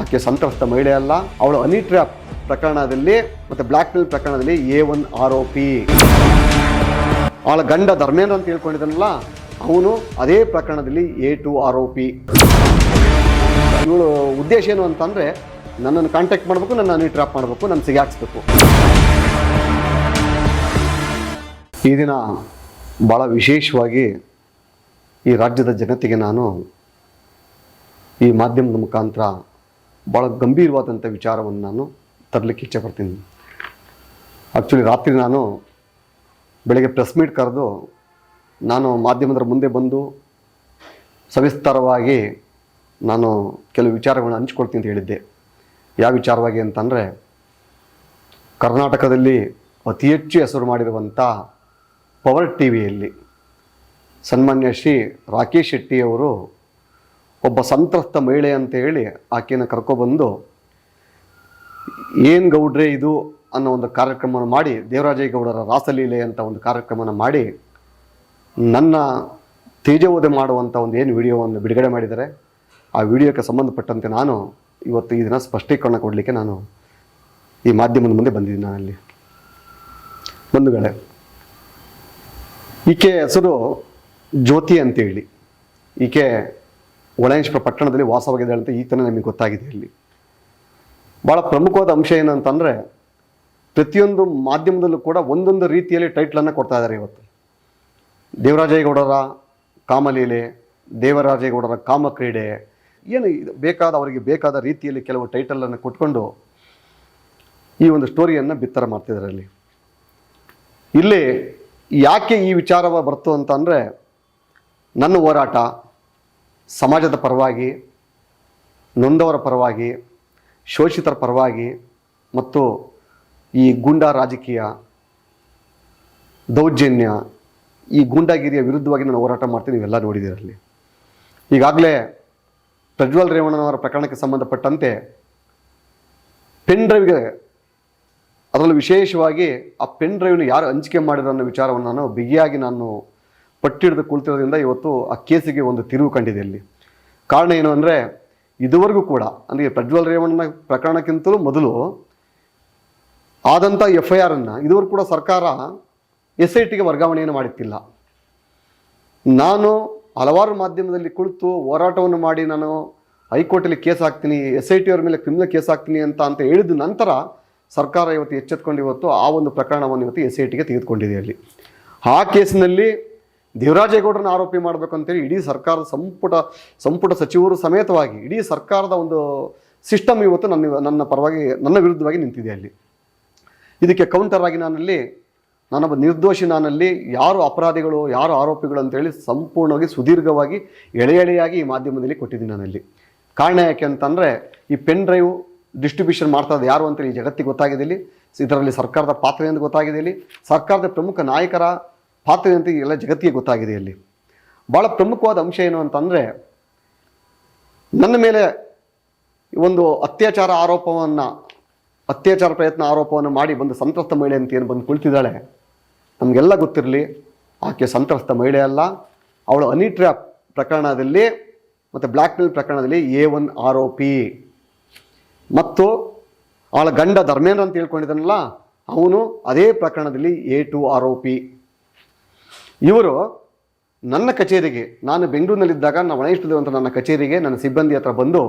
ಆಕೆ ಸಂತ್ರಸ್ತ ಮಹಿಳೆ ಅಲ್ಲ. ಅವಳು ಹನಿ ಟ್ರ್ಯಾಪ್ ಪ್ರಕರಣದಲ್ಲಿ ಮತ್ತೆ ಬ್ಲ್ಯಾಕ್ ಮೇಲ್ ಪ್ರಕರಣದಲ್ಲಿ ಎ ಒನ್ ಆರೋಪಿ ಅವಳ ಗಂಡ ಧರ್ಮೇಂದ್ರ ಅಂತ ಹೇಳ್ಕೊಂಡಿದ್ದಾನಲ್ಲ, ಅವನು ಅದೇ ಪ್ರಕರಣದಲ್ಲಿ ಎ ಟು ಆರೋಪಿ ಇವಳು ಉದ್ದೇಶ ಏನು ಅಂತಂದರೆ, ನನ್ನನ್ನು ಕಾಂಟ್ಯಾಕ್ಟ್ ಮಾಡಬೇಕು, ನನ್ನ ಅನಿ ಟ್ರಾಪ್ ಮಾಡಬೇಕು ನನ್ನ ಸಿಗಾಕ್ಸ್ಬೇಕು ಈ ದಿನ ಭಾಳ ವಿಶೇಷವಾಗಿ ಈ ರಾಜ್ಯದ ಜನತೆಗೆ ನಾನು ಈ ಮಾಧ್ಯಮದ ಮುಖಾಂತರ ಭಾಳ ಗಂಭೀರವಾದಂಥ ವಿಚಾರವನ್ನು ನಾನು ತರಲಿಕ್ಕೆ ಇಚ್ಛೆ ಪಡ್ತೀನಿ. ಆ್ಯಕ್ಚುಲಿ ರಾತ್ರಿ ನಾನು ಬೆಳಗ್ಗೆ ಪ್ರೆಸ್ ಮೀಟ್ ಕರೆದು ನಾನು ಮಾಧ್ಯಮದರ ಮುಂದೆ ಬಂದು ಸವಿಸ್ತಾರವಾಗಿ ನಾನು ಕೆಲವು ವಿಚಾರಗಳನ್ನ ಹಂಚ್ಕೊಳ್ತೀನಿ ಅಂತ ಹೇಳಿದ್ದೆ. ಯಾವ ವಿಚಾರವಾಗಿ ಅಂತಂದರೆ ಕರ್ನಾಟಕದಲ್ಲಿ ಅತಿ ಹೆಚ್ಚು ಹೆಸರು ಮಾಡಿರುವಂಥ ಪವರ್ ಟಿ ವಿಯಲ್ಲಿ ಸನ್ಮಾನ್ಯ ಶ್ರೀ ರಾಕೇಶ್ ಶೆಟ್ಟಿಯವರು ಒಬ್ಬ ಸಂತ್ರಸ್ತ ಮಹಿಳೆ ಅಂತ ಹೇಳಿ ಆಕೆಯನ್ನು ಕರ್ಕೊಬಂದು ಏನು ಗೌಡ್ರೆ ಇದು? ಅನ್ನೋ ಒಂದು ಕಾರ್ಯಕ್ರಮವನ್ನು ಮಾಡಿ ದೇವರಾಜೇಗೌಡರ ರಾಸಲೀಲೆ ಅಂತ ಒಂದು ಕಾರ್ಯಕ್ರಮನ ಮಾಡಿ, ನನ್ನ ತೇಜೋವಧೆ ಮಾಡುವಂಥ ಒಂದು ಏನು ವಿಡಿಯೋವನ್ನು ಬಿಡುಗಡೆ ಮಾಡಿದ್ದಾರೆ, ಆ ವಿಡಿಯೋಕ್ಕೆ ಸಂಬಂಧಪಟ್ಟಂತೆ ನಾನು ಇವತ್ತು ಈ ದಿನ ಸ್ಪಷ್ಟೀಕರಣ ಕೊಡಲಿಕ್ಕೆ ನಾನು ಈ ಮಾಧ್ಯಮದ ಮುಂದೆ ಬಂದಿದ್ದೀನಿ ನಾನಲ್ಲಿ. ಬಂಧುಗಳೇ, ಈಕೆ ಹೆಸರು ಜ್ಯೋತಿ ಅಂತೇಳಿ. ಈಕೆ ಒಳಯೇಶ್ವರ ಪಟ್ಟಣದಲ್ಲಿ ವಾಸವಾಗಿದೆ ಅಂತ ಈತನ ತಾನೇ ನಮಗೆ ಗೊತ್ತಾಗಿದೆ ಇಲ್ಲಿ. ಭಾಳ ಪ್ರಮುಖವಾದ ಅಂಶ ಏನಂತಂದರೆ ಪ್ರತಿಯೊಂದು ಮಾಧ್ಯಮದಲ್ಲೂ ಕೂಡ ಒಂದೊಂದು ರೀತಿಯಲ್ಲಿ ಟೈಟ್ಲನ್ನು ಕೊಡ್ತಾ ಇದ್ದಾರೆ ಇವತ್ತು. ದೇವರಾಜೇಗೌಡರ ಕಾಮಲೀಲೆ ದೇವರಾಜೇಗೌಡರ ಕಾಮಕ್ರೀಡೆ, ಏನು ಬೇಕಾದ ಅವರಿಗೆ ಬೇಕಾದ ರೀತಿಯಲ್ಲಿ ಕೆಲವು ಟೈಟಲನ್ನು ಕೊಟ್ಕೊಂಡು ಈ ಒಂದು ಸ್ಟೋರಿಯನ್ನು ಬಿತ್ತರ ಮಾಡ್ತಿದ್ದಾರೆ ಅಲ್ಲಿ. ಇಲ್ಲಿ ಯಾಕೆ ಈ ವಿಚಾರ ಬರ್ತು ಅಂತ ಅಂದರೆ ನನ್ನ ಹೋರಾಟ ಸಮಾಜದ ಪರವಾಗಿ, ನೊಂದವರ ಪರವಾಗಿ, ಶೋಷಿತರ ಪರವಾಗಿ ಮತ್ತು ಈ ಗೂಂಡಾ ರಾಜಕೀಯ, ದೌರ್ಜನ್ಯ, ಈ ಗೂಂಡಾಗಿರಿಯ ವಿರುದ್ಧವಾಗಿ ನಾನು ಹೋರಾಟ ಮಾಡ್ತೀನಿ, ನೀವೆಲ್ಲ ನೋಡಿದಿರಲ್ಲಿ ಈಗಾಗಲೇ ಪ್ರಜ್ವಲ್ ರೇವಣ್ಣನವರ ಪ್ರಕರಣಕ್ಕೆ ಸಂಬಂಧಪಟ್ಟಂತೆ ಪೆನ್ ಡ್ರೈವ್ಗೆ ಅದರಲ್ಲೂ ವಿಶೇಷವಾಗಿ ಆ ಪೆನ್ ಡ್ರೈವ್ನ ಯಾರು ಹಂಚಿಕೆ ಮಾಡಿದ ಅನ್ನೋ ವಿಚಾರವನ್ನು ನಾನು ಬಿಗಿಯಾಗಿ ನಾನು ಪಟ್ಟಿಡಿದು ಕುಳಿತಿರೋದ್ರಿಂದ ಇವತ್ತು ಆ ಕೇಸಿಗೆ ಒಂದು ತಿರುವು ಕಂಡಿದೆ ಇಲ್ಲಿ. ಕಾರಣ ಏನು ಅಂದರೆ, ಇದುವರೆಗೂ ಕೂಡ, ಅಂದರೆ ಪ್ರಜ್ವಲ್ ರೇವಣ್ಣನ ಪ್ರಕರಣಕ್ಕಿಂತಲೂ ಮೊದಲು ಆದಂಥ ಎಫ್ ಐ ಆರನ್ನು ಇದುವರೆಗೂ ಕೂಡ ಸರ್ಕಾರ ಎಸ್ ಐ ಟಿಗೆ ವರ್ಗಾವಣೆಯನ್ನು ಮಾಡುತ್ತಿಲ್ಲ. ನಾನು ಹಲವಾರು ಮಾಧ್ಯಮದಲ್ಲಿ ಕುಳಿತು ಹೋರಾಟವನ್ನು ಮಾಡಿ ನಾನು ಹೈಕೋರ್ಟಲ್ಲಿ ಕೇಸ್ ಹಾಕ್ತೀನಿ ಎಸ್ ಐ ಟಿ ಅವ್ರ ಮೇಲೆ ಕ್ರಿಮಿನಲ್ ಕೇಸ್ ಹಾಕ್ತೀನಿ ಅಂತ ಅಂತ ಹೇಳಿದ ನಂತರ ಸರ್ಕಾರ ಇವತ್ತು ಎಚ್ಚೆತ್ಕೊಂಡು ಇವತ್ತು ಆ ಒಂದು ಪ್ರಕರಣವನ್ನು ಇವತ್ತು ಎಸ್ ಐ ಟಿಗೆ ತೆಗೆದುಕೊಂಡಿದೆ ಅಲ್ಲಿ. ಆ ಕೇಸಿನಲ್ಲಿ ದೇವರಾಜೇಗೌಡರನ್ನ ಆರೋಪಿ ಮಾಡಬೇಕಂತೇಳಿ ಇಡೀ ಸರ್ಕಾರದ ಸಂಪುಟ ಸಂಪುಟ ಸಚಿವರು ಸಮೇತವಾಗಿ ಇಡೀ ಸರ್ಕಾರದ ಒಂದು ಸಿಸ್ಟಮ್ ಇವತ್ತು ನನ್ನ ನನ್ನ ಪರವಾಗಿ, ನನ್ನ ವಿರುದ್ಧವಾಗಿ ನಿಂತಿದೆ ಅಲ್ಲಿ. ಇದಕ್ಕೆ ಕೌಂಟರ್ ಆಗಿ ನಾನಲ್ಲಿ, ನಾನೊಬ್ಬ ನಿರ್ದೋಷಿ ನಾನಲ್ಲಿ ಯಾರು ಅಪರಾಧಿಗಳು, ಯಾರು ಆರೋಪಿಗಳು ಅಂತೇಳಿ ಸಂಪೂರ್ಣವಾಗಿ ಸುದೀರ್ಘವಾಗಿ ಎಳೆ ಎಳೆಯಾಗಿ ಈ ಮಾಧ್ಯಮದಲ್ಲಿ ಕೊಟ್ಟಿದ್ದೀನಿ ನಾನಲ್ಲಿ. ಕಾರಣ ಯಾಕೆ ಅಂತಂದರೆ ಈ ಪೆನ್ ಡ್ರೈವ್ ಡಿಸ್ಟ್ರಿಬ್ಯೂಷನ್ ಮಾಡ್ತಾ ಯಾರು ಅಂತೇಳಿ ಈ ಜಗತ್ತಿಗೆ ಗೊತ್ತಾಗಿದೆ ಇಲ್ಲಿ ಇದರಲ್ಲಿ ಸರ್ಕಾರದ ಪಾತ್ರ ಎಂದು ಗೊತ್ತಾಗಿದೆ ಇಲ್ಲಿ ಸರ್ಕಾರದ ಪ್ರಮುಖ ನಾಯಕರ ಪಾತ್ರ ಅಂತ ಎಲ್ಲ ಜಗತ್ತಿಗೆ ಗೊತ್ತಾಗಿದೆ ಇಲ್ಲಿ ಭಾಳ ಪ್ರಮುಖವಾದ ಅಂಶ ಏನು ಅಂತಂದರೆ, ನನ್ನ ಮೇಲೆ ಒಂದು ಅತ್ಯಾಚಾರ ಆರೋಪವನ್ನು, ಅತ್ಯಾಚಾರ ಪ್ರಯತ್ನ ಆರೋಪವನ್ನು ಮಾಡಿ ಬಂದು ಸಂತ್ರಸ್ತ ಮಹಿಳೆ ಅಂತ ಏನು ಬಂದು ಕುಳಿತಿದ್ದಾಳೆ, ನಮಗೆಲ್ಲ ಗೊತ್ತಿರಲಿ, ಆಕೆ ಸಂತ್ರಸ್ತ ಮಹಿಳೆ ಅಲ್ಲ. ಅವಳು ಅನಿಟ್ರ ಪ್ರಕರಣದಲ್ಲಿ ಮತ್ತು ಬ್ಲ್ಯಾಕ್ ಮೇಲ್ ಪ್ರಕರಣದಲ್ಲಿ ಎ ಒನ್ ಆರೋಪಿ. ಮತ್ತು ಅವಳ ಗಂಡ ಧರ್ಮೇಂದ್ರ ಅಂತ ಹೇಳ್ಕೊಂಡಿದ್ದಾನಲ್ಲ, ಅವನು ಅದೇ ಪ್ರಕರಣದಲ್ಲಿ ಎ ಟು ಆರೋಪಿ. ಇವರು ನನ್ನ ಕಚೇರಿಗೆ, ನಾನು ಬೆಂಗಳೂರಿನಲ್ಲಿದ್ದಾಗ ನಾವು ಒಣಗಿಸ್ತಿದ್ದೇವೆ ಅಂತ ನನ್ನ ಕಚೇರಿಗೆ ನನ್ನ ಸಿಬ್ಬಂದಿ ಹತ್ರ ಬಂದು,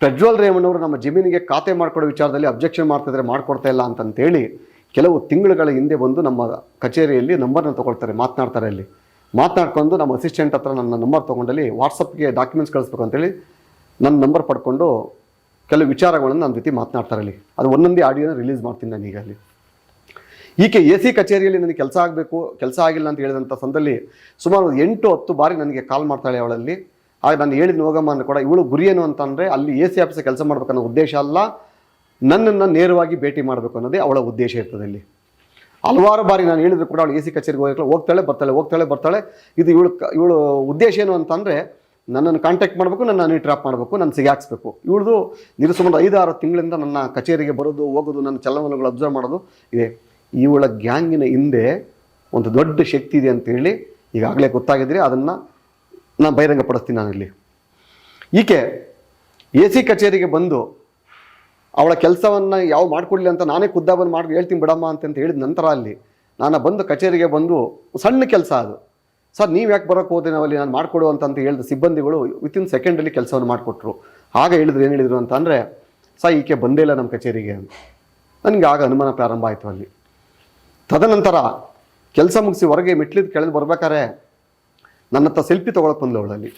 ಪ್ರಜ್ವಲ್ ರೇವಣ್ಣವರು ನಮ್ಮ ಜಮೀನಿಗೆ ಖಾತೆ ಮಾಡಿಕೊಡೋ ವಿಚಾರದಲ್ಲಿ ಅಬ್ಜೆಕ್ಷನ್ ಮಾಡ್ತಿದ್ರೆ ಮಾಡಿಕೊಡ್ತಾ ಇಲ್ಲ ಅಂತಂತೇಳಿ ಕೆಲವು ತಿಂಗಳುಗಳ ಹಿಂದೆ ಬಂದು ನಮ್ಮ ಕಚೇರಿಯಲ್ಲಿ ನಂಬರ್ನ ತೊಗೊಳ್ತಾರೆ, ಮಾತನಾಡ್ತಾರೆ ಅಲ್ಲಿ. ಮಾತನಾಡ್ಕೊಂಡು ನಮ್ಮ ಅಸಿಸ್ಟೆಂಟ್ ಹತ್ರ ನನ್ನ ನಂಬರ್ ತೊಗೊಂಡಲ್ಲಿ ವಾಟ್ಸಪ್ಗೆ ಡಾಕ್ಯುಮೆಂಟ್ಸ್ ಕಳಿಸ್ಬೇಕು ಅಂತೇಳಿ ನನ್ನ ನಂಬರ್ ಪಡ್ಕೊಂಡು ಕೆಲವು ವಿಚಾರಗಳನ್ನು ನನ್ನ ಜೊತೆ ಮಾತನಾಡ್ತಾರೆ ಅಲ್ಲಿ. ಅದು ಒಂದೊಂದೇ ಆಡಿಯೋನ ರಿಲೀಸ್ ಮಾಡ್ತೀನಿ ನಾನೀಗ ಅಲ್ಲಿ. ಈಕೆ ಎ ಸಿ ಕಚೇರಿಯಲ್ಲಿ ನನಗೆ ಕೆಲಸ ಆಗಬೇಕು, ಕೆಲಸ ಆಗಿಲ್ಲ ಅಂತ ಹೇಳಿದಂಥ ಸಂದಲ್ಲಿ ಸುಮಾರು ಎಂಟು ಹತ್ತು ಬಾರಿ ನನಗೆ ಕಾಲ್ ಮಾಡ್ತಾಳೆ ಅವಳಲ್ಲಿ. ಆಗ ನಾನು ಹೇಳಿದ ಹೋಗಮ್ಮ ಕೂಡ, ಇವಳು ಗುರಿ ಏನು ಅಂತಂದರೆ ಅಲ್ಲಿ ಎ ಸಿ ಆಫೀಸಲ್ಲಿ ಕೆಲಸ ಮಾಡಬೇಕನ್ನೋ ಉದ್ದೇಶ ಅಲ್ಲ, ನನ್ನನ್ನು ನೇರವಾಗಿ ಭೇಟಿ ಮಾಡಬೇಕು ಅನ್ನೋದೇ ಅವಳ ಉದ್ದೇಶ ಇರ್ತದೆ ಇಲ್ಲಿ ಹಲವಾರು ಬಾರಿ ನಾನು ಹೇಳಿದ್ರು ಕೂಡ ಅವಳು ಎ ಸಿ ಕಚೇರಿಗೆ ಹೋಗಕ್ಕೆ ಹೋಗ್ತಾಳೆ, ಬರ್ತಾಳೆ ಹೋಗ್ತಾಳೆ, ಬರ್ತಾಳೆ. ಇದು ಇವಳು ಇವಳು ಉದ್ದೇಶ ಏನು ಅಂತಂದರೆ ನನ್ನನ್ನು ಕಾಂಟ್ಯಾಕ್ಟ್ ಮಾಡಬೇಕು, ನನ್ನ ನೀ ಟ್ರ್ಯಾಪ್ ಮಾಡಬೇಕು, ನಾನು ಸಿಗಾಕ್ಸ್ಬೇಕು ಇವಳದು ಇದು ಸುಮಾರು ಐದು ಆರು ತಿಂಗಳಿಂದ ನನ್ನ ಕಚೇರಿಗೆ ಬರೋದು, ಹೋಗೋದು, ನನ್ನ ಚಲನವಲನಗಳು ಅಬ್ಸರ್ವ್ ಮಾಡೋದು ಇದೆ. ಇವಳ ಗ್ಯಾಂಗಿನ ಹಿಂದೆ ಒಂದು ದೊಡ್ಡ ಶಕ್ತಿ ಇದೆ ಅಂತೇಳಿ ಈಗಾಗಲೇ ಗೊತ್ತಾಗಿದ್ರೆ ಅದನ್ನು ನಾನು ಬಹಿರಂಗಪಡಿಸ್ತೀನಿ ನಾನಿಲ್ಲಿ ಈಕೆ ಎ ಸಿ ಕಚೇರಿಗೆ ಬಂದು ಅವಳ ಕೆಲಸವನ್ನು ಯಾವ ಮಾಡಿಕೊಡ್ಲಿ ಅಂತ ನಾನೇ ಖುದ್ದ ಬಂದು ಮಾಡಿ ಹೇಳ್ತೀನಿ ಬಿಡಮ್ಮ ಅಂತಂತ ಹೇಳಿದ ನಂತರ ಅಲ್ಲಿ ನಾನು ಬಂದು ಕಚೇರಿಗೆ ಬಂದು ಸಣ್ಣ ಕೆಲಸ ಅದು. ಸರ್, ನೀವು ಯಾಕೆ ಬರೋಕ್ಕೆ ಹೋದೆ ನಾವಲ್ಲಿ ನಾನು ಮಾಡಿಕೊಡು ಅಂತ ಹೇಳಿದ ಸಿಬ್ಬಂದಿಗಳು ವಿತಿನ್ ಸೆಕೆಂಡಲ್ಲಿ ಕೆಲಸವನ್ನು ಮಾಡಿಕೊಟ್ರು. ಆಗ ಹೇಳಿದ್ರು, ಏನು ಹೇಳಿದರು ಅಂತ ಅಂದರೆ, ಸರ್, ಈಕೆ ಬಂದೇ ಇಲ್ಲ ನಮ್ಮ ಕಚೇರಿಗೆ ನನಗೆ ಆಗ ಅನುಮಾನ ಪ್ರಾರಂಭ ಆಯಿತು ಅಲ್ಲಿ. ತದನಂತರ ಕೆಲಸ ಮುಗಿಸಿ ಹೊರಗೆ ಮೆಟ್ಲಿದ್ದ ಕೆಳಗೆ ಬರ್ಬೇಕಾದ್ರೆ ನನ್ನ ಹತ್ರ ಸೆಲ್ಫಿ ತೊಗೊಳಕ್ಕೆ ಬಂದಳು ಅವಳಲ್ಲಿ.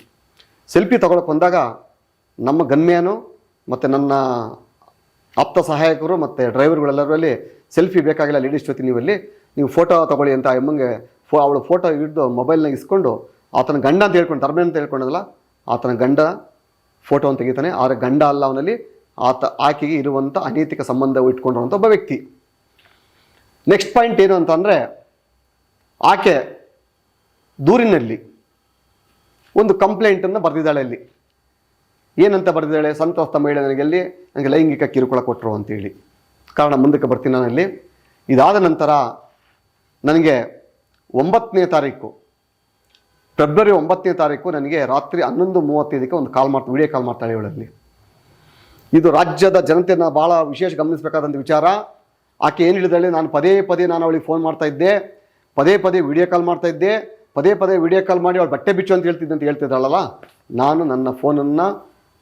ಸೆಲ್ಫಿ ತೊಗೊಳಕ್ಕೆ ಬಂದಾಗ ನಮ್ಮ ಗನ್ಮ್ಯಾನು ಮತ್ತು ನನ್ನ ಆಪ್ತ ಸಹಾಯಕರು ಮತ್ತು ಡ್ರೈವರ್ಗಳೆಲ್ಲರೂ ಅಲ್ಲಿ ಸೆಲ್ಫಿ ಬೇಕಾಗಿಲ್ಲ ಲೇಡೀಸ್ ಜೊತೆ ನೀವಲ್ಲಿ, ನೀವು ಫೋಟೋ ತಗೊಳ್ಳಿ ಅಂತ ಎಮ್ಮಂಗೆ ಫೋ ಅವಳು ಫೋಟೋ ಹಿಡಿದು ಮೊಬೈಲ್ನಾಗ ಇಸ್ಕೊಂಡು ಆತನ ಗಂಡ ಅಂತ ಹೇಳ್ಕೊಂಡು ತರ್ಮೆ ಅಂತ ಹೇಳ್ಕೊಂಡಲ್ಲ ಆತನ ಗಂಡ ಫೋಟೋವನ್ನು ತೆಗಿತಾನೆ. ಆದರೆ ಗಂಡ ಅಲ್ಲ ಅವನಲ್ಲಿ, ಆತ ಆಕೆಗೆ ಇರುವಂಥ ಅನೈತಿಕ ಸಂಬಂಧ ಇಟ್ಕೊಂಡಿರುವಂಥ ಒಬ್ಬ ವ್ಯಕ್ತಿ. ನೆಕ್ಸ್ಟ್ ಪಾಯಿಂಟ್ ಏನು ಅಂತಂದರೆ, ಆಕೆ ದೂರಿನಲ್ಲಿ ಒಂದು ಕಂಪ್ಲೇಂಟನ್ನು ಬರೆದಿದ್ದಾಳೆ ಅಲ್ಲಿ. ಏನಂತ ಬರೆದಿದ್ದಾಳೆ? ಸಂತ್ರಸ್ತ ಮಹಿಳೆ ನನಗೆ ಅಲ್ಲಿ ನನಗೆ ಲೈಂಗಿಕ ಕಿರುಕುಳ ಕೊಟ್ಟರು ಅಂತೇಳಿ. ಕಾರಣ ಮುಂದಕ್ಕೆ ಬರ್ತೀನಿ ನಾನಲ್ಲಿ ಇದಾದ ನಂತರ ನನಗೆ ಒಂಬತ್ತನೇ ತಾರೀಕು ಫೆಬ್ರವರಿ ಒಂಬತ್ತನೇ ತಾರೀಕು ನನಗೆ ರಾತ್ರಿ ಹನ್ನೊಂದು ಮೂವತ್ತೈದಕ್ಕೆ ಒಂದು ಕಾಲ್ ಮಾಡ್ತಾ ವಿಡಿಯೋ ಕಾಲ್ ಮಾಡ್ತಾಳೆ ಇವಳಲ್ಲಿ ಇದು ರಾಜ್ಯದ ಜನತೆಯನ್ನು ಭಾಳ ವಿಶೇಷ ಗಮನಿಸಬೇಕಾದಂಥ ವಿಚಾರ. ಆಕೆ ಏನು ಹೇಳಿದಾಳೆ? ನಾನು ಪದೇ ಪದೇ ನಾನು ಅವಳಿಗೆ ಫೋನ್ ಮಾಡ್ತಾ ಇದ್ದೆ. ಪದೇ ಪದೇ ವಿಡಿಯೋ ಕಾಲ್ ಮಾಡ್ತಾ ಇದ್ದೆ. ಪದೇ ಪದೇ ವಿಡಿಯೋ ಕಾಲ್ ಮಾಡಿ ಅವಳು ಬಟ್ಟೆ ಬಿಚ್ಚು ಅಂತ ಹೇಳ್ತಿದ್ದೆ ಅಂತ ಹೇಳ್ತಿದ್ದಾಳಲ್ಲ ನಾನು ನನ್ನ ಫೋನನ್ನು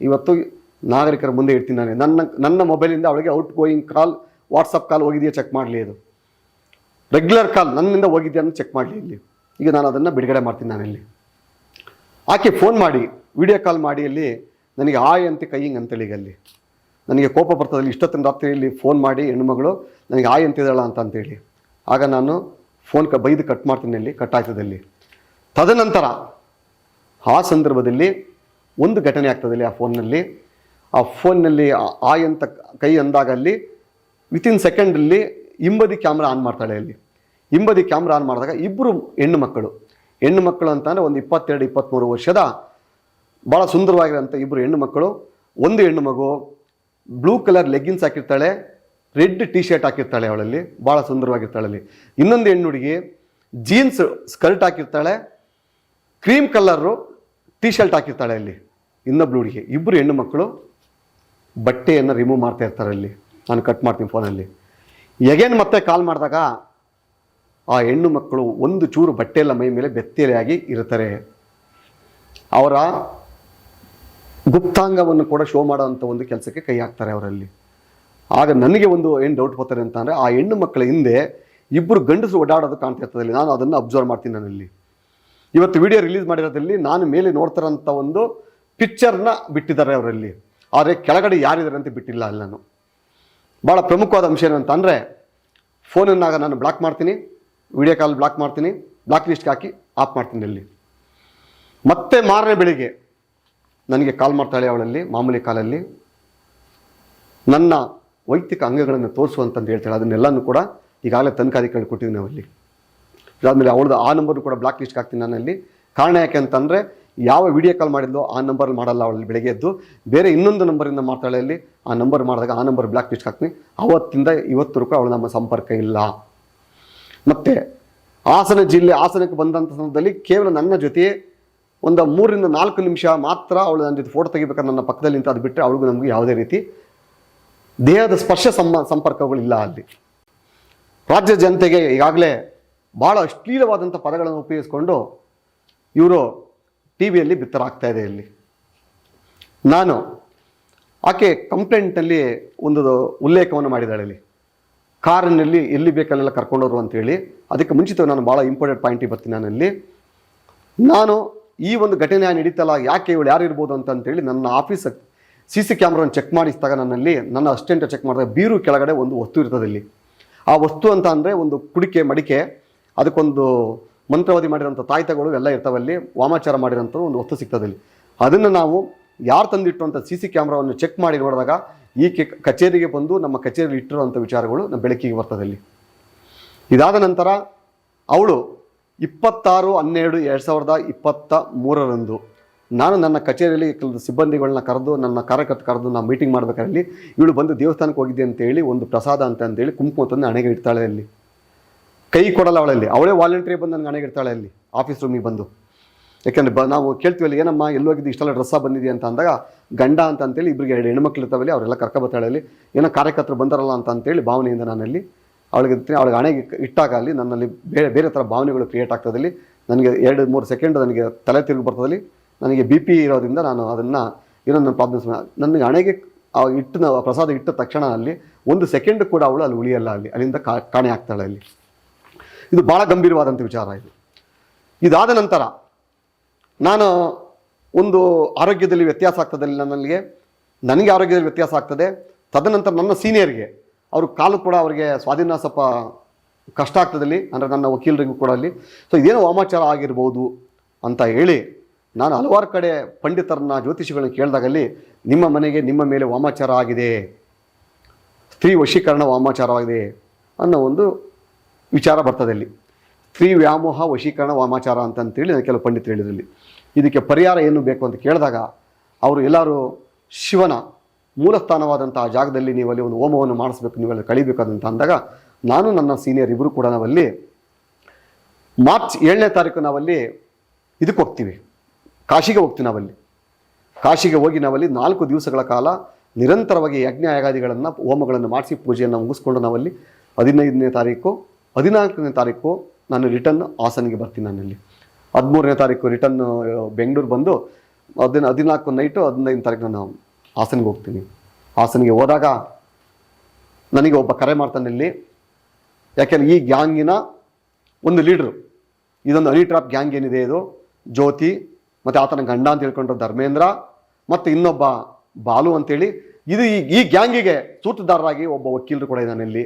ಇವತ್ತು ನಾಗರಿಕರ ಮುಂದೆ ಇಡ್ತೀನಿ ನಾನು. ನನ್ನ ನನ್ನ ಮೊಬೈಲಿಂದ ಅವಳಿಗೆ outgoing call WhatsApp call ಹೋಗಿದೆಯಾ? ಚೆಕ್ ಮಾಡಲಿ ಅದು. ರೆಗ್ಯುಲರ್ ಕಾಲ್ ನನ್ನಿಂದ ಹೋಗಿದೆಯಾ ಅಂತ ಚೆಕ್ ಮಾಡಲಿ ಇಲ್ಲಿ. ಈಗ ನಾನು ಅದನ್ನು ಬಿಡುಗಡೆ ಮಾಡ್ತೀನಿ ನಾನಿಲ್ಲಿ ಆಕೆ ಫೋನ್ ಮಾಡಿ ವಿಡಿಯೋ ಕಾಲ್ ಮಾಡಿ ಅಲ್ಲಿ ನನಗೆ ಆಯ್ ಅಂತ ಕೈಯಿಂಗ್ ಅಂತೇಳಿ ಈಗ ಅಲ್ಲಿ. ನನಗೆ ಕೋಪ ಬರ್ತದಲ್ಲಿ ಇಷ್ಟೊತ್ತಿನ ರಾತ್ರಿಯಲ್ಲಿ ಫೋನ್ ಮಾಡಿ ಹೆಣ್ಮಗಳು ನನಗೆ ಆಯ್ ಅಂತಿದ್ದಾಳ ಅಂತ ಅಂತೇಳಿ. ಆಗ ನಾನು ಫೋನ್ ಕ, ಬೈದು ಕಟ್ ಮಾಡ್ತೀನಿ ಅಲ್ಲಿ ಕಟ್ ಆಗ್ತದಲ್ಲಿ ತದನಂತರ ಆ ಸಂದರ್ಭದಲ್ಲಿ ಒಂದು ಘಟನೆ ಆಗ್ತದಲ್ಲಿ ಆ ಫೋನ್ನಲ್ಲಿ ಆ ಫೋನ್ನಲ್ಲಿ ಆಯ್ ಅಂತ ಕೈ ಅಂದಾಗ ಅಲ್ಲಿ ವಿತಿನ್ ಸೆಕೆಂಡಲ್ಲಿ ಹಿಂಬದಿ ಕ್ಯಾಮ್ರಾ ಆನ್ ಮಾಡ್ತಾಳೆ ಅಲ್ಲಿ. ಹಿಂಬದಿ ಕ್ಯಾಮ್ರಾ ಆನ್ ಮಾಡಿದಾಗ ಇಬ್ಬರು ಹೆಣ್ಣು ಮಕ್ಕಳು ಹೆಣ್ಣು ಮಕ್ಕಳು ಅಂತಂದರೆ ಒಂದು ಇಪ್ಪತ್ತೆರಡು ಇಪ್ಪತ್ತ್ಮೂರು ವರ್ಷದ ಭಾಳ ಸುಂದರವಾಗಿರೋಂಥ ಇಬ್ಬರು ಹೆಣ್ಣು ಮಕ್ಕಳು ಒಂದು ಹೆಣ್ಣು ಮಗು ಬ್ಲೂ ಕಲರ್ ಲೆಗ್ಗಿನ್ಸ್ ಹಾಕಿರ್ತಾಳೆ, ರೆಡ್ ಟಿ ಶರ್ಟ್ ಹಾಕಿರ್ತಾಳೆ ಅವಳಲ್ಲಿ ಭಾಳ ಸುಂದರವಾಗಿರ್ತಾಳೆ ಅಲ್ಲಿ. ಇನ್ನೊಂದು ಹೆಣ್ಣು ಹುಡುಗಿ ಜೀನ್ಸ್ ಸ್ಕರ್ಟ್ ಹಾಕಿರ್ತಾಳೆ, ಕ್ರೀಮ್ ಕಲರು ಟಿ ಶರ್ಟ್ ಹಾಕಿರ್ತಾಳೆ ಅಲ್ಲಿ. ಇನ್ನೊಬ್ಳು ಹುಡುಗಿ ಇಬ್ಬರು ಹೆಣ್ಣು ಮಕ್ಕಳು ಬಟ್ಟೆಯನ್ನು ರಿಮೂವ್ ಮಾಡ್ತಾ ಇರ್ತಾರೆ ಅಲ್ಲಿ. ನಾನು ಕಟ್ ಮಾಡ್ತೀನಿ ಫೋನಲ್ಲಿ ಎಗೇನು ಮತ್ತೆ ಕಾಲ್ ಮಾಡಿದಾಗ ಆ ಹೆಣ್ಣು ಮಕ್ಕಳು ಒಂದು ಚೂರು ಬಟ್ಟೆ ಎಲ್ಲ ಮೈ ಮೇಲೆ ಬೆತ್ತಲೆಯಾಗಿ ಇರ್ತಾರೆ ಅವರ ಗುಪ್ತಾಂಗವನ್ನು ಕೂಡ ಶೋ ಮಾಡೋವಂಥ ಒಂದು ಕೆಲಸಕ್ಕೆ ಕೈ ಹಾಕ್ತಾರೆ ಅವರಲ್ಲಿ. ಆಗ ನನಗೆ ಒಂದು ಏನು ಡೌಟ್ ಬರ್ತಾರೆ ಅಂತ ಅಂದರೆ ಆ ಹೆಣ್ಣು ಮಕ್ಕಳ ಹಿಂದೆ ಇಬ್ಬರು ಗಂಡಸು ಓಡಾಡೋದು ಕಾಣ್ತಾ ಇರ್ತದಲ್ಲಿ ನಾನು ಅದನ್ನು ಅಬ್ಸರ್ವ್ ಮಾಡ್ತೀನಿ ನಾನಲ್ಲಿ ಇವತ್ತು ವಿಡಿಯೋ ರಿಲೀಸ್ ಮಾಡಿರೋದ್ರಲ್ಲಿ ನಾನು ಮೇಲೆ ನೋಡ್ತಾರಂಥ ಒಂದು ಪಿಕ್ಚರ್ನ ಬಿಟ್ಟಿದ್ದಾರೆ ಅವರಲ್ಲಿ. ಆದರೆ ಕೆಳಗಡೆ ಯಾರಿದ್ದಾರೆ ಅಂತ ಬಿಟ್ಟಿಲ್ಲ ಅಲ್ಲಿ ನಾನು. ಭಾಳ ಪ್ರಮುಖವಾದ ಅಂಶ ಏನಂತ ಅಂದರೆ ಫೋನನ್ನಾಗ ನಾನು ಬ್ಲಾಕ್ ಮಾಡ್ತೀನಿ ವಿಡಿಯೋ ಕಾಲ್ ಬ್ಲಾಕ್ ಮಾಡ್ತೀನಿ ಬ್ಲಾಕ್ ಲಿಸ್ಟ್ಗೆ ಹಾಕಿ ಆಫ್ ಮಾಡ್ತೀನಿ ಅಲ್ಲಿ. ಮತ್ತೆ ಮಾರನೇ ಬೆಳಿಗ್ಗೆ ನನಗೆ ಕಾಲ್ ಮಾಡ್ತಾಳೆ ಅವಳಲ್ಲಿ, ಮಾಮೂಲಿ ಕಾಲಲ್ಲಿ. ನನ್ನ ವೈಯಕ್ತಿಕ ಅಂಗಗಳನ್ನು ತೋರಿಸು ಅಂತಂದು ಹೇಳ್ತಾಳೆ, ಅದನ್ನೆಲ್ಲನೂ ಕೂಡ ಈಗಾಗಲೇ ತನಿಖಾಧಿಕಾರಿ ಕೊಟ್ಟಿದ್ದೀನಿ ನಾವಲ್ಲಿ. ಇದಾದಮೇಲೆ ಅವಳದು ಆ ನಂಬರ್ ಕೂಡ ಬ್ಲಾಕ್ ಲಿಸ್ಟ್ಗೆ ಹಾಕ್ತೀನಿ ನಾನಲ್ಲಿ. ಕಾರಣ ಯಾಕೆ ಅಂತಂದರೆ, ಯಾವ ವಿಡಿಯೋ ಕಾಲ್ ಮಾಡಿದ್ಲೋ ಆ ನಂಬರ್ ಮಾಡಲ್ಲ ಅವಳಲ್ಲಿ ಬೆಳಗ್ಗೆ ಎದ್ದು. ಬೇರೆ ಇನ್ನೊಂದು ನಂಬರಿಂದ ಮಾಡ್ತಾಳೆ ಅಲ್ಲಿ, ಆ ನಂಬರ್ ಮಾಡಿದಾಗ ಆ ನಂಬರ್ ಬ್ಲಾಕ್ ಲಿಸ್ಟ್ ಹಾಕ್ತೀನಿ. ಅವತ್ತಿಂದ ರೂಪಾಯಿ ಅವಳು ನಮ್ಮ ಸಂಪರ್ಕ ಇಲ್ಲ. ಮತ್ತು ಹಾಸನ ಜಿಲ್ಲೆ, ಹಾಸನಕ್ಕೆ ಬಂದಂಥ ಸಂದರ್ಭದಲ್ಲಿ ಕೇವಲ ನನ್ನ ಜೊತೆ ಒಂದು ಮೂರರಿಂದ ನಾಲ್ಕು ನಿಮಿಷ ಮಾತ್ರ ಅವಳು ನನ್ನ ಜೊತೆ ಫೋಟೋ ತೆಗಿಬೇಕಾದ್ರೆ ನನ್ನ ಪಕ್ಕದಲ್ಲಿ ನಿಂತು ಅದು ಬಿಟ್ಟರೆ ಅವಳಿಗೂ ನಮಗೆ ಯಾವುದೇ ರೀತಿ ದೇಹದ ಸ್ಪರ್ಶ ಸಂಬ ಸಂಪರ್ಕಗಳಿಲ್ಲ ಅಲ್ಲಿ. ರಾಜ್ಯ ಜನತೆಗೆ ಈಗಾಗಲೇ ಭಾಳ ಅಶ್ಲೀಲವಾದಂಥ ಪದಗಳನ್ನು ಉಪಯೋಗಿಸ್ಕೊಂಡು ಇವರು ಟಿ ವಿಯಲ್ಲಿ ಬಿತ್ತರಾಗ್ತಾ ಇದೆ ಇಲ್ಲಿ. ನಾನು ಆಕೆ ಕಂಪ್ಲೇಂಟ್ನಲ್ಲಿ ಒಂದು ಉಲ್ಲೇಖವನ್ನು ಮಾಡಿದ್ದಾಳೆ ಇಲ್ಲಿ. ಕಾರಿನಲ್ಲಿ ಎಲ್ಲಿ ಬೇಕಲ್ಲೆಲ್ಲ ಕರ್ಕೊಂಡೋರು ಅಂತೇಳಿ. ಅದಕ್ಕೆ ಮುಂಚಿತವಾಗಿ ನಾನು ಭಾಳ ಇಂಪಾರ್ಟೆಂಟ್ ಪಾಯಿಂಟಿಗೆ ಬರ್ತೀನಿ ನಾನಲ್ಲಿ. ನಾನು ಈ ಒಂದು ಘಟನೆ ನಡೀತಲ್ಲ, ಯಾಕೆ ಇವಳು ಯಾರು ಇರ್ಬೋದು ಅಂತ ಅಂತೇಳಿ ನನ್ನ ಆಫೀಸ್ ಸಿ ಸಿ ಕ್ಯಾಮ್ರಾನ ಚೆಕ್ ಮಾಡಿಸಿದಾಗ ನನ್ನಲ್ಲಿ ನನ್ನ ಅಸ್ಟೆಂಟ್ ಚೆಕ್ ಮಾಡಿದಾಗ ಬೀರು ಕೆಳಗಡೆ ಒಂದು ವಸ್ತು ಇರ್ತದೆ ಇಲ್ಲಿ ಆ ವಸ್ತು ಅಂತ ಅಂದರೆ ಒಂದು ಕುಡಿಕೆ, ಮಡಿಕೆ, ಅದಕ್ಕೊಂದು ಮಂತ್ರವಾದಿ ಮಾಡಿರೋಂಥ ತಾಯ್ತಗಳು ಎಲ್ಲ ಇರ್ತಾವಲ್ಲಿ ವಾಮಾಚಾರ ಮಾಡಿರೋಂಥ ಒಂದು ವಸ್ತು ಸಿಗ್ತದೆ ಇಲ್ಲಿ ಅದನ್ನು ನಾವು ಯಾರು ತಂದಿಟ್ಟು ಅಂತ ಸಿ ಸಿ ಕ್ಯಾಮ್ರಾವನ್ನು ಚೆಕ್ ಮಾಡಿ ನೋಡಿದಾಗ ಈ ಕಚೇರಿಗೆ ಬಂದು ನಮ್ಮ ಕಚೇರಿಯಲ್ಲಿ ಇಟ್ಟಿರುವಂಥ ವಿಚಾರಗಳು ನಮ್ಮ ಬೆಳಕಿಗೆ ಬರ್ತದೆ ಇಲ್ಲಿ ಇದಾದ ನಂತರ ಅವಳು ಇಪ್ಪತ್ತಾರು ಹನ್ನೆರಡು ಎರಡು ಸಾವಿರದ ಇಪ್ಪತ್ತ ಮೂರರಂದು ನಾನು ನನ್ನ ಕಚೇರಿಯಲ್ಲಿ ಕೆಲವು ಸಿಬ್ಬಂದಿಗಳನ್ನ ಕರೆದು, ನನ್ನ ಕಾರ್ಯಕರ್ತ ಕರೆದು ನಾನು ಮೀಟಿಂಗ್ ಮಾಡಬೇಕಾದಲ್ಲಿ ಇವಳು ಬಂದು ದೇವಸ್ಥಾನಕ್ಕೆ ಹೋಗಿದ್ದೆ ಅಂತೇಳಿ ಒಂದು ಪ್ರಸಾದ ಅಂತ ಅಂತೇಳಿ ಕುಂಕುಮ ತಂದು ಹಣೆಗೆ ಇಡ್ತಾಳೆ ಅಲ್ಲಿ. ಕೈ ಕೊಡಲ್ಲ ಅವಳಲ್ಲಿ. ಅವಳೇ ವಾಲಂಟ್ರಿ ಬಂದು ನನಗೆ ಹಣೆಗೆ ಇಡ್ತಾಳೆ ಅಲ್ಲಿ ಆಫೀಸ್ ರೂಮಿಗೆ ಬಂದು. ಯಾಕೆಂದರೆ ಬ, ನಾವು ಕೇಳ್ತೀವಲ್ಲ ಏನಮ್ಮ ಎಲ್ಲೋಗಿದ್ದು ಇಷ್ಟೆಲ್ಲ ಡ್ರೆಸ್ಸ ಬಂದಿದೆ ಅಂತ ಅಂದಾಗ, ಗಂಡ ಅಂತ ಅಂತೇಳಿ ಇಬ್ಬರಿಗೆ ಎರಡು ಹೆಣ್ಮಕ್ಳು ಇರ್ತಾವಲ್ಲಿ, ಅವರೆಲ್ಲ ಕರ್ಕೊಬತ್ತಾಳೆ ಅಲ್ಲಿ. ಏನೋ ಕಾರ್ಯಕರ್ತರು ಬಂದಾರಲ್ಲ ಅಂತ ಅಂತೇಳಿ ಭಾವನೆಯಿಂದ ನಾನಲ್ಲಿ ಅವಳಿಗೆ ಅವಳಿಗೆ ಹಣೆಗೆ ಇಟ್ಟಾಗ ಅಲ್ಲಿ ನನ್ನಲ್ಲಿ ಬೇರೆ ಬೇರೆ ಥರ ಭಾವನೆಗಳು ಕ್ರಿಯೇಟ್ ಆಗ್ತದಲ್ಲಿ ನನಗೆ ಎರಡು, ಮೂರು ಸೆಕೆಂಡ್ ನನಗೆ ತಲೆ ತಿರುಗಿ ಬರ್ತದಲ್ಲಿ ನನಗೆ ಬಿ ಪಿ ಇರೋದ್ರಿಂದ ನಾನು ಅದನ್ನು ಏನೋ ಪ್ರಾಬ್ಲಮ್ಸ್ ನನಗೆ ಹಣೆಗೆ ಆ ಇಟ್ಟು ಪ್ರಸಾದ ಇಟ್ಟ ತಕ್ಷಣ ಅಲ್ಲಿ ಒಂದು ಸೆಕೆಂಡ್ ಕೂಡ ಅವಳು ಅಲ್ಲಿ ಉಳಿಯಲ್ಲ ಅಲ್ಲಿ, ಅಲ್ಲಿಂದ ಕಾಣೆ ಆಗ್ತಾಳೆ ಅಲ್ಲಿ. ಇದು ಭಾಳ ಗಂಭೀರವಾದಂಥ ವಿಚಾರ ಇದು. ಇದಾದ ನಂತರ ನಾನು ಒಂದು ಆರೋಗ್ಯದಲ್ಲಿ ವ್ಯತ್ಯಾಸ ಆಗ್ತದೆ ನನಗೆ ನನಗೆ ಆರೋಗ್ಯದಲ್ಲಿ ವ್ಯತ್ಯಾಸ ಆಗ್ತದೆ. ತದನಂತರ ನನ್ನ ಸೀನಿಯರ್ಗೆ ಅವರು ಕಾಲು ಕೂಡ ಅವರಿಗೆ ಸ್ವಾಧೀನ ಸ್ವಲ್ಪ ಕಷ್ಟ ಆಗ್ತದಲ್ಲಿ, ಅಂದರೆ ನನ್ನ ವಕೀಲರಿಗೂ ಕೂಡ ಅಲ್ಲಿ. ಸೊ ಇದೇನು ವಾಮಾಚಾರ ಆಗಿರ್ಬೋದು ಅಂತ ಹೇಳಿ ನಾನು ಹಲವಾರು ಕಡೆ ಪಂಡಿತರನ್ನ, ಜ್ಯೋತಿಷಿಗಳನ್ನ ಕೇಳಿದಾಗಲ್ಲಿ ನಿಮ್ಮ ಮನೆಗೆ ನಿಮ್ಮ ಮೇಲೆ ವಾಮಾಚಾರ ಆಗಿದೆ. ಸ್ತ್ರೀ ವಶೀಕರಣ ವಾಮಾಚಾರವಾಗಿದೆ ಅನ್ನೋ ಒಂದು ವಿಚಾರ ಬರ್ತದೆ ಅಲ್ಲಿ. ಸ್ತ್ರೀ ವ್ಯಾಮೋಹ, ವಶೀಕರಣ, ವಾಮಾಚಾರ ಅಂತಂತೇಳಿ ನಾನು ಕೆಲವು ಪಂಡಿತರು ಹೇಳಿದ್ರಲ್ಲಿ. ಇದಕ್ಕೆ ಪರಿಹಾರ ಏನು ಬೇಕು ಅಂತ ಕೇಳಿದಾಗ, ಅವರು ಎಲ್ಲರೂ ಶಿವನ ಮೂಲಸ್ಥಾನವಾದಂಥ ಆ ಜಾಗದಲ್ಲಿ ನೀವು ಅಲ್ಲಿ ಒಂದು ಹೋಮವನ್ನು ಮಾಡಿಸ್ಬೇಕು, ನೀವೆಲ್ಲ ಕಳಿಬೇಕಾದಂತ ಅಂದಾಗ ನಾನು ನನ್ನ ಸೀನಿಯರ್ ಇಬ್ಬರು ಕೂಡ ನಾವಲ್ಲಿ ಮಾರ್ಚ್ ಏಳನೇ ತಾರೀಕು ನಾವಲ್ಲಿ ಇದಕ್ಕೆ ಹೋಗ್ತೀವಿ. ಕಾಶಿಗೆ ಹೋಗ್ತೀವಿ ನಾವಲ್ಲಿ. ಕಾಶಿಗೆ ಹೋಗಿ ನಾವಲ್ಲಿ ನಾಲ್ಕು ದಿವಸಗಳ ಕಾಲ ನಿರಂತರವಾಗಿ ಯಜ್ಞ ಯಾಗಾದಿಗಳನ್ನು, ಹೋಮಗಳನ್ನು ಮಾಡಿಸಿ ಪೂಜೆಯನ್ನು ಮುಗಿಸ್ಕೊಂಡು ನಾವಲ್ಲಿ ಹದಿನೈದನೇ ತಾರೀಕು, ಹದಿನಾಲ್ಕನೇ ತಾರೀಕು ನಾನು ರಿಟರ್ನ್ ಹಾಸನಿಗೆ ಬರ್ತೀನಿ ನಾನಲ್ಲಿ. ಹದಿಮೂರನೇ ತಾರೀಕು ರಿಟರ್ನ್ ಬೆಂಗಳೂರು ಬಂದು ಹದಿನ, ಹದಿನಾಲ್ಕು ನೈಟು ಹದಿನೈದನೇ ತಾರೀಕು ನಾನು ಹಾಸನಿಗೆ ಹೋಗ್ತೀನಿ. ಹಾಸನಿಗೆ ಹೋದಾಗ ನನಗೆ ಒಬ್ಬ ಕರೆ ಮಾಡ್ತಾನೆ ಇಲ್ಲಿ. ಯಾಕೆಂದರೆ ಈ ಗ್ಯಾಂಗಿನ ಒಂದು ಲೀಡ್ರು ಇದೊಂದು ಹನಿ ಟ್ರಾಪ್ ಗ್ಯಾಂಗ್ ಏನಿದೆ ಇದು? ಜ್ಯೋತಿ, ಮತ್ತು ಆತನ ಗಂಡ ಅಂತ ಹೇಳ್ಕೊಂಡ್ರು ಧರ್ಮೇಂದ್ರ, ಮತ್ತು ಇನ್ನೊಬ್ಬ ಬಾಲು ಅಂತೇಳಿ. ಇದು ಈ ಈ ಗ್ಯಾಂಗಿಗೆ ಸೂತ್ರದಾರರಾಗಿ ಒಬ್ಬ ವಕೀಲರು ಕೂಡ ಇದ್ದಾನೆ ಇಲ್ಲಿ.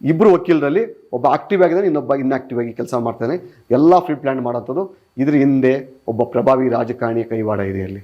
ಇಬ್ಬರು ವಕೀಲರಲ್ಲಿ ಒಬ್ಬ ಆಕ್ಟಿವ್ ಆಗಿದ್ದಾನೆ, ಇನ್ನೊಬ್ಬ ಇನ್ಆಕ್ಟಿವ್ ಆಗಿ ಕೆಲಸ ಮಾಡ್ತಾನೆ. ಎಲ್ಲ ಫ್ರೀ ಪ್ಲ್ಯಾನ್ ಮಾಡೋಂಥದ್ದು ಇದ್ರ ಹಿಂದೆ ಒಬ್ಬ ಪ್ರಭಾವಿ ರಾಜಕಾರಣಿಯ ಕೈವಾಡ ಇದೆ ಅಲ್ಲಿ